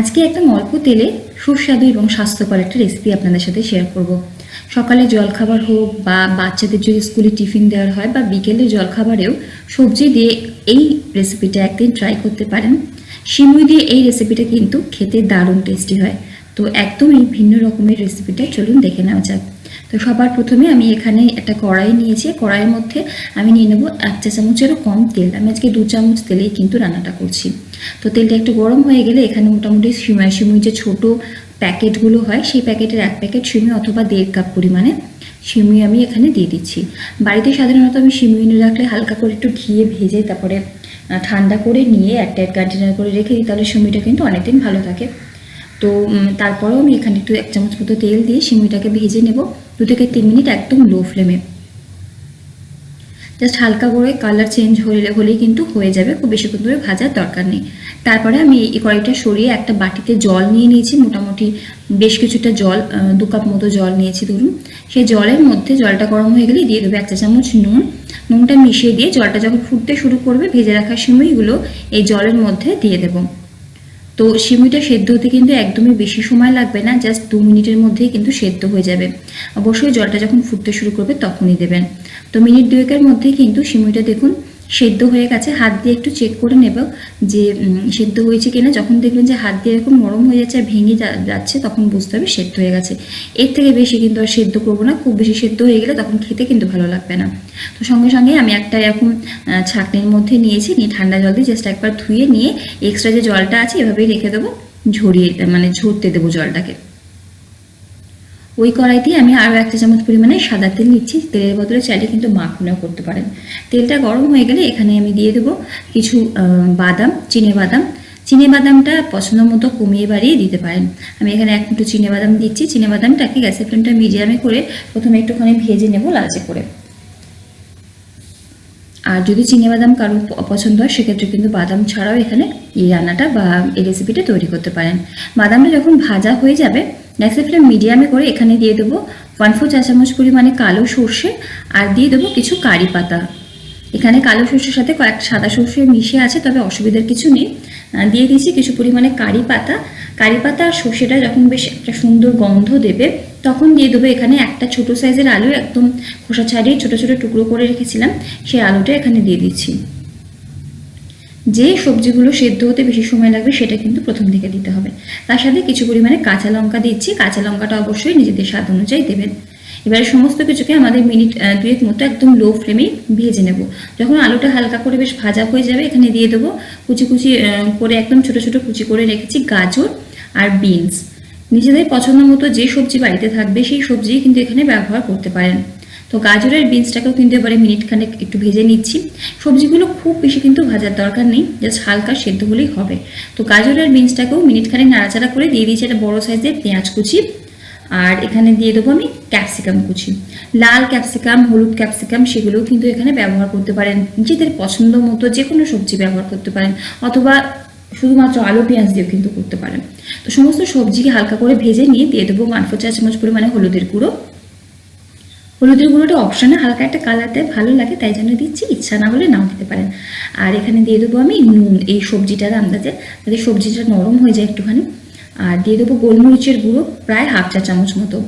আজকে একদম অল্প তেলে সুস্বাদু এবং স্বাস্থ্যকর একটা রেসিপি আপনাদের সাথে শেয়ার করব। সকালে জলখাবার হোক বা বাচ্চাদের যদি স্কুলে টিফিন দেওয়ার হয় বা বিকেলে জলখাবারেও সবজি দিয়ে এই রেসিপিটা একদিন ট্রাই করতে পারেন। শিমুই দিয়ে এই রেসিপিটা কিন্তু খেতে দারুণ টেস্টি হয়। তো একদমই ভিন্ন রকমের রেসিপিটা চলুন দেখে নেওয়া যাক। তো সবার প্রথমে আমি এখানে একটা কড়াই নিয়েছি। কড়াইয়ের মধ্যে আমি নিয়ে নেব এক চা চামচেরও কম তেল। আমি আজকে দু চামচ তেলেই কিন্তু রান্নাটা করছি। তো তেলটা একটু গরম হয়ে গেলে এখানে মোটামুটি সিমাই সিমুই যে ছোটো প্যাকেটগুলো হয়, সেই প্যাকেটের এক প্যাকেট সিমুই অথবা দেড় কাপ পরিমাণে সিমুই আমি এখানে দিয়ে দিচ্ছি। বাড়িতে সাধারণত আমি সিমুই এনে রাখলে হালকা করে একটু ঘিয়ে ভেজে তারপরে ঠান্ডা করে নিয়ে একটা এক কন্টেনার করে রেখে দিই, তাহলে সিমুইটা কিন্তু অনেকদিন ভালো থাকে। তো তারপরেও আমি এখানে একটু এক চামচ মতো তেল দিয়ে সিমুইটাকে ভেজে নেব। দু থেকে তিন মিনিট একদম লো ফ্লেমে। জাস্ট হালকা করে কালার চেঞ্জ হলে, হলেই কিন্তু হয়ে যাবে, খুব বেশিক্ষণ ধরে ভাজার দরকার নেই। তারপরে আমি এই কড়াইটা সরিয়ে একটা বাটিতে জল নিয়ে নিয়েছি, মোটামুটি বেশ কিছুটা জল দু কাপ মতো জল নিয়েছি, ধরুন। সেই জলের মধ্যে জলটা গরম হয়ে গেলে দিয়ে দেবো এক চা চামচ নুন। নুনটা মিশিয়ে দিয়ে জলটা যখন ফুটতে শুরু করবে, ভেজে রাখা সিমুইগুলো এই জলের মধ্যে দিয়ে দেবো। তো সিমুইটা সেদ্ধ হতে কিন্তু একদমই বেশি সময় লাগবে না, জাস্ট দু মিনিটের মধ্যেই কিন্তু সেদ্ধ হয়ে যাবে। অবশ্যই জলটা যখন ফুটতে শুরু করবে তখনই দেবেন। তো মিনিট দুয়েকের মধ্যেই কিন্তু সিমুইটা দেখুন সেদ্ধ হয়ে গেছে, হাত দিয়ে একটু চেক করে নেব যে সেদ্ধ হয়েছে কিনা। যখন দেখবেন যে হাত দিয়ে এরকম নরম হয়ে যাচ্ছে আর ভেঙে যাচ্ছে, তখন বুঝতে হবে সেদ্ধ হয়ে গেছে। এর থেকে বেশি কিন্তু আর সেদ্ধ করব না। খুব বেশি সেদ্ধ হয়ে গেলে তখন খেতে কিন্তু ভালো লাগবে না। তো সঙ্গে সঙ্গে আমি একটা এরকম ছাঁকনির মধ্যে নিয়েছি, নিয়ে ঠান্ডা জল দিয়ে জাস্ট একবার ধুয়ে নিয়ে এক্সট্রা যে জলটা আছে এভাবেই রেখে দেবো। ঝরিয়ে মানে ঝরতে দেবো জলটাকে। ওই কড়াইতে আমি আরও একটা চামচ পরিমাণে সাদা তেল নিচ্ছি। তেলের বদলে চাইলে কিন্তু মাখনেও করতে পারেন। তেলটা গরম হয়ে গেলে এখানে আমি দিয়ে দেবো কিছু বাদাম, চিনে বাদাম। চিনে বাদামটা পছন্দ মতো কমিয়ে বাড়িয়ে দিতে পারেন। আমি এখানে এক মুঠো চিনে বাদাম দিচ্ছি। চিনে বাদামটাকে গ্যাসের ফ্লেমটা মিডিয়ামে করে প্রথমে একটুখানি ভেজে নেব লালচে করে। আর যদি চিনে বাদাম কারোর পছন্দ হয়, সেক্ষেত্রে কিন্তু বাদাম ছাড়াও এখানে এই রান্নাটা বা এই রেসিপিটা তৈরি করতে পারেন। বাদামটা যখন ভাজা হয়ে যাবে গ্যাসের ফ্লেম মিডিয়ামে করে এখানে দিয়ে দেবো ওয়ান ফোর চা চামচ পরিমাণে কালো সর্ষে আর দিয়ে দেবো কিছু কারি পাতা। এখানে কালো সর্ষের সাথে কয়েক সাদা সর্ষে মিশে আছে, তবে অসুবিধার কিছু নেই। দিয়ে দিয়েছি কিছু পরিমাণে কারি পাতা। কারি পাতা আর সর্ষেটা যখন বেশ একটা সুন্দর গন্ধ দেবে, তখন দিয়ে দেবো এখানে একটা ছোট সাইজের আলু, একদম খোসা ছাড়িয়ে ছোট ছোট টুকরো করে রেখেছিলাম, সেই আলুটা এখানে দিয়ে দিচ্ছি। যে সবজিগুলো সেদ্ধ হতে বেশি সময় লাগবে সেটা কিন্তু প্রথম দিকে দিতে হবে। তার সাথে কিছু পরিমাণে কাঁচা লঙ্কা দিচ্ছি। কাঁচা লঙ্কাটা অবশ্যই নিজেদের স্বাদ অনুযায়ী দেবেন। এবারে সমস্ত কিছুকে আমাদের মিনিট দুয়েক মতো একদম লো ফ্লেমেই ভেজে নেব। যখন আলুটা হালকা করে বেশ ভাজা হয়ে যাবে, এখানে দিয়ে দেবো কুচি কুচি করে একদম ছোট ছোট কুচি করে রেখেছি গাজর আর বিনস নিজেদের পছন্দ মতো যে সবজি বাড়িতে থাকবে, সেই সবজি কিন্তু এখানে ব্যবহার করতে পারেন। তো গাজরের বিনসটাকেও কিন্তু এবারে মিনিট খানেক একটু ভেজে নিচ্ছি। সবজিগুলো খুব বেশি কিন্তু ভাজার দরকার নেই জাস্ট হালকা সেদ্ধ হলেই হবে। তো গাজরের বিনসটাকেও মিনিট খানেক নাড়াচাড়া করে দিয়ে দিয়েছি একটা বড় সাইজের পেঁয়াজ কুচি। আর এখানে দিয়ে দেবো আমি ক্যাপসিকাম কুচি। লাল ক্যাপসিকাম, হলুদ ক্যাপসিকাম সেগুলোও কিন্তু এখানে ব্যবহার করতে পারেন। নিজেদের পছন্দ মতো যে কোনো সবজি ব্যবহার করতে পারেন, অথবা শুধুমাত্র আলু পেঁয়াজ দিয়েও কিন্তু করতে পারেন। তো সমস্ত সবজিকে হালকা করে ভেজে নিয়ে দিয়ে দেবো ওয়ান ফোর চা চামচ পরিমাণে হলুদের গুঁড়ো। হলুদের গুঁড়োটা অপশানে হালকা একটা কালার দেয়, ভালো লাগে, তাই জন্য দিচ্ছি। ইচ্ছা না হলে নাও দিতে পারেন। আর এখানে দিয়ে দেবো আমি নুন, এই সবজিটার আন্দাজে। যাতে সবজিটা নরম হয়ে যায় একটুখানি। আর দিয়ে দেবো গোলমরিচের গুঁড়ো, প্রায় হাফ চা চামচ মতো।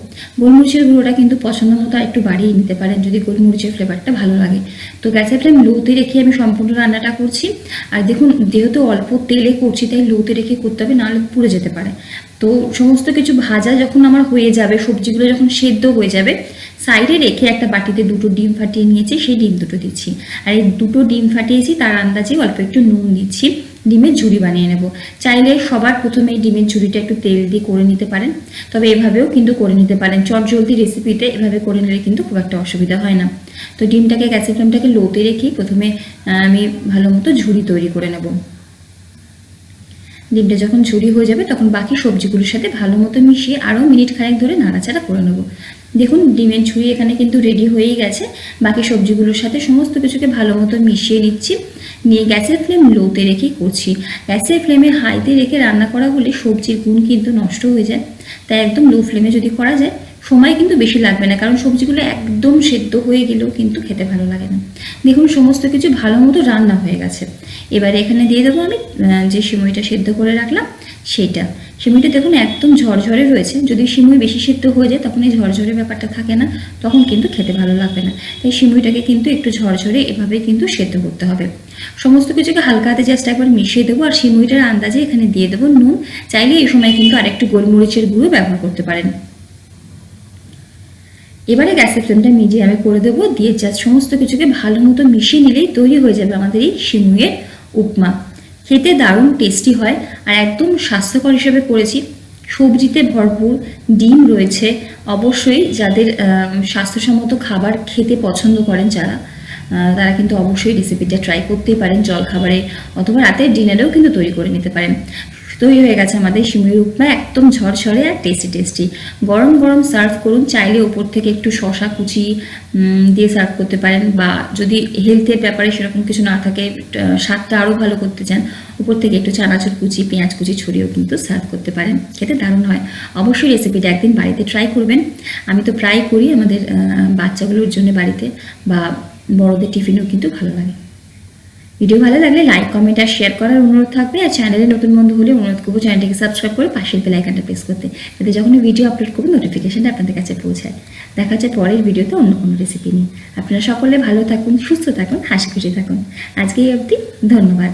গোলমরিচের গুঁড়োটা কিন্তু পছন্দ মতো একটু বাড়িয়ে নিতে পারেন, যদি গোলমরিচের ফ্লেভারটা ভালো লাগে। তো গ্যাসের ফ্লেম লোতে রেখে আমি সম্পূর্ণ রান্নাটা করছি। আর দেখুন, যেহেতু অল্প তেলে করছি, তাই লোতে রেখে করতে হবে, নাহলে পুড়ে যেতে পারে। তো সমস্ত কিছু ভাজা যখন আমার হয়ে যাবে, সবজিগুলো যখন সেদ্ধ হয়ে যাবে সাইডে রেখে একটা বাটিতে দুটো ডিম ফাটিয়ে নিয়েছি, সেই ডিম দুটো দিচ্ছি। আর এই দুটো ডিম ফাটিয়েছি, তার আন্দাজে অল্প একটু নুন দিচ্ছি, ডিমের ঝুড়ি বানিয়ে নেব। চাইলে সবার প্রথমে ডিমের ঝুড়িটা একটু তেল দিয়ে করে নিতে পারেন, তবে এভাবেও কিন্তু করে নিতে পারেন। চট জলদি রেসিপিতে এভাবে করে নিলে কিন্তু খুব একটা অসুবিধা হয় না। তো ডিমটাকে গ্যাসের ফ্লেমটাকে লোতে রেখেই প্রথমে আমি ভালো মতো ঝুড়ি তৈরি করে নেব। ডিমটা যখন ঝুরি হয়ে যাবে, তখন বাকি সবজিগুলোর সাথে ভালো মতো মিশিয়ে আরও মিনিট খানেক ধরে নাড়াচাড়া করে নেব। দেখুন, ডিমের ঝুড়ি এখানে কিন্তু রেডি হয়েই গেছে। বাকি সবজিগুলোর সাথে সমস্ত কিছুকে ভালো মতো মিশিয়ে নিচ্ছি। নিয়ে গ্যাসের ফ্লেম লোতে রেখেই করছি। গ্যাসের ফ্লেমে হাইতে রেখে রান্না করা হলে সবজির গুণ কিন্তু নষ্ট হয়ে যায়। তাই একদম লো ফ্লেমে যদি করা যায় সময় কিন্তু বেশি লাগবে না, কারণ সবজিগুলো একদম সেদ্ধ হয়ে গেলেও কিন্তু খেতে ভালো লাগে না। দেখুন, সমস্ত কিছু ভালো মতো রান্না হয়ে গেছে। এবারে এখানে দিয়ে দেবো আমি যে সিমুইটা সেদ্ধ করে রাখলাম সেটা সিমুইটা দেখুন, একদম ঝরঝরে রয়েছে। যদি সিমুই বেশি সেদ্ধ হয়ে যায়, তখন এই ঝরঝরে ব্যাপারটা থাকে না, তখন কিন্তু খেতে ভালো লাগবে না। তাই সিমুইটাকে কিন্তু একটু ঝরঝরে এভাবে কিন্তু সেদ্ধ করতে হবে। সমস্ত কিছুকে হালকা হাতে জাস্ট একবার মিশিয়ে দেবো, আর সিমুইটার আন্দাজে এখানে দিয়ে দেবো নুন। চাইলে এই সময় কিন্তু আরেকটু গোলমরিচের গুঁড়ো ব্যবহার করতে পারেন। এবারে গ্যাসের ফ্লেমটা মিডিয়ামে করে দেবো, দিয়ে জাস্ট সমস্ত কিছুকে ভালো মতো মিশিয়ে নিলেই তৈরি হয়ে যাবে আমাদের এই শিমুয়ের উপমা। খেতে দারুণ টেস্টি হয় আর একদম স্বাস্থ্যকর হিসেবে করেছি। সবজিতে ভরপুর ডিম রয়েছে। অবশ্যই যাদের স্বাস্থ্যসম্মত খাবার খেতে পছন্দ করেন যারা তারা কিন্তু অবশ্যই রেসিপিটা ট্রাই করতেই পারেন জল খাবারে অথবা রাতের ডিনারেও কিন্তু তৈরি করে নিতে পারেন। তৈরি হয়ে গেছে আমাদের সিমুইয়ের উপমা, একদম ঝরঝরে আর টেস্টি টেস্টি গরম গরম সার্ভ করুন, চাইলে ওপর থেকে একটু শশা কুচি দিয়ে সার্ভ করতে পারেন বা যদি হেলথের ব্যাপারে সেরকম কিছু না থাকে স্বাদটা আরও ভালো করতে চান, উপর থেকে একটু চানাচুর কুচি, পেঁয়াজ কুচি ছড়িয়েও কিন্তু সার্ভ করতে পারেন। খেতে দারুণ হয়। অবশ্যই রেসিপিটা একদিন বাড়িতে ট্রাই করবেন। আমি তো প্রায় করি আমাদের বাচ্চাগুলোর জন্য বাড়িতে বা বড়দের টিফিনেও কিন্তু ভালো লাগে। ভিডিও ভালো লাগলে লাইক কমেন্ট আর শেয়ার করার অনুরোধ থাকবে। আর চ্যানেলে নতুন বন্ধু হলে অনুরোধ করব চ্যানেলটিকে সাবস্ক্রাইব করে পাশের বেলাইকানটা প্রেস করতে, যাতে যখন ভিডিও আপলোড করব নোটিফিকেশানটা আপনাদের কাছে পৌঁছায়। দেখা যায় পরের ভিডিওতে অন্য কোনো রেসিপি নিয়ে। আপনারা সকলে ভালো থাকুন, সুস্থ থাকুন, হাসি খুশি থাকুন। আজকে এই অবধি, ধন্যবাদ।